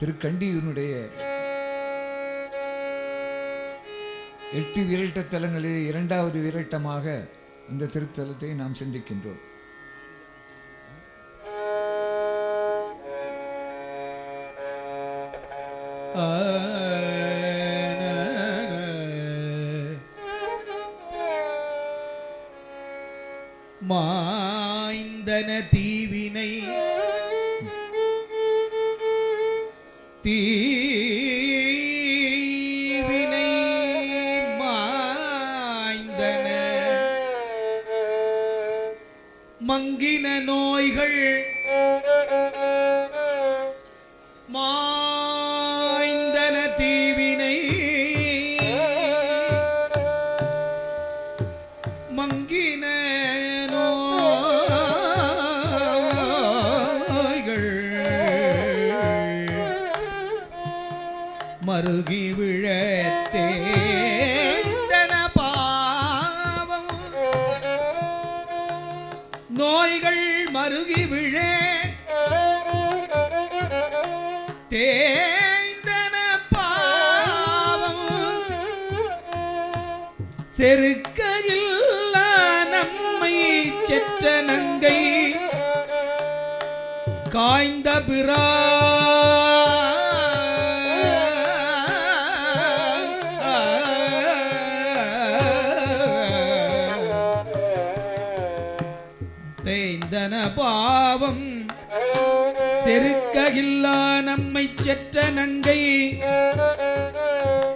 திருக்கண்டியூரினுடைய எட்டு விரட்ட தலங்களில் இரண்டாவது விரட்டமாக இந்த திருத்தலத்தை நாம் சிந்திக்கின்றோம். மாய்ந்தன தீ மங்கின நோய்கள் மாய்ந்தன தீவினை மங்கின நோய்கள் மருகி விழத்தே நோய்கள் மருகி விழே. தேய்ந்தன பாவம். செருக்கையில் நம்மை செற்ற நங்கை. காய்ந்த பிறா தேய்ந்தன பாவம். செருக்ககில்லா நம்மை செற்ற நங்கை.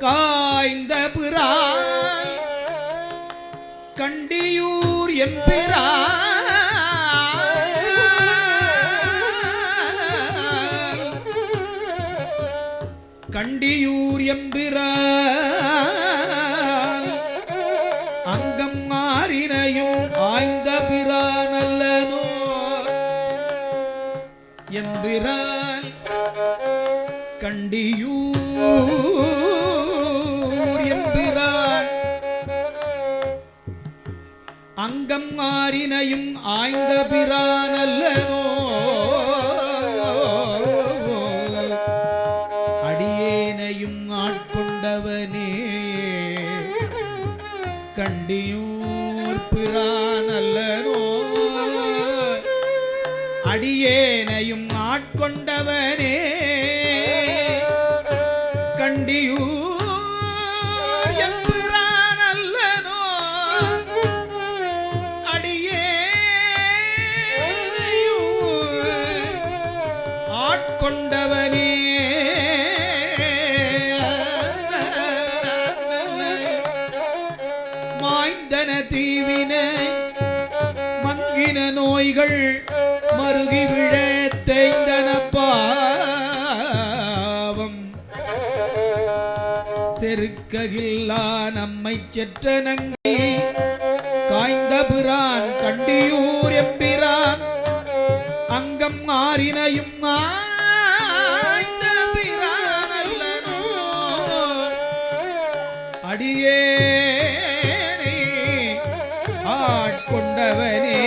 காய்ந்த பிறா கண்டியூர் எம்பிரா கண்டியூர் எம்பிரா அங்கம் மாறினையும் ஆய்ந்த பிறா எம்பிரான் கண்டியூர் எம்பிரான் அங்கம் மாறினையும் ஆய்ந்த பிரானல்லனோ அடியேனையும் ஆட்கொண்டவனே கண்டியூர் பிரானல்லனோ அடியேனையும் ஆட்கொண்டவனே. கண்டியூர் எம்பிரானல்லனோ அடியேனையும் ஆட்கொண்டவனே. மாய்ந்தன தீவினை இன நோய்கள் மருகி விழ தேய்ந்தனப்பாவம் செருக்ககில்லா நம்மை செற்ற நங்கி காய்ந்த பிரான் கண்டியூர் எம்பிரான். அங்கம் மாறினையும் மாய்ந்த பிரான் அல்லனோ. அடியே ஆட்கொண்டவனே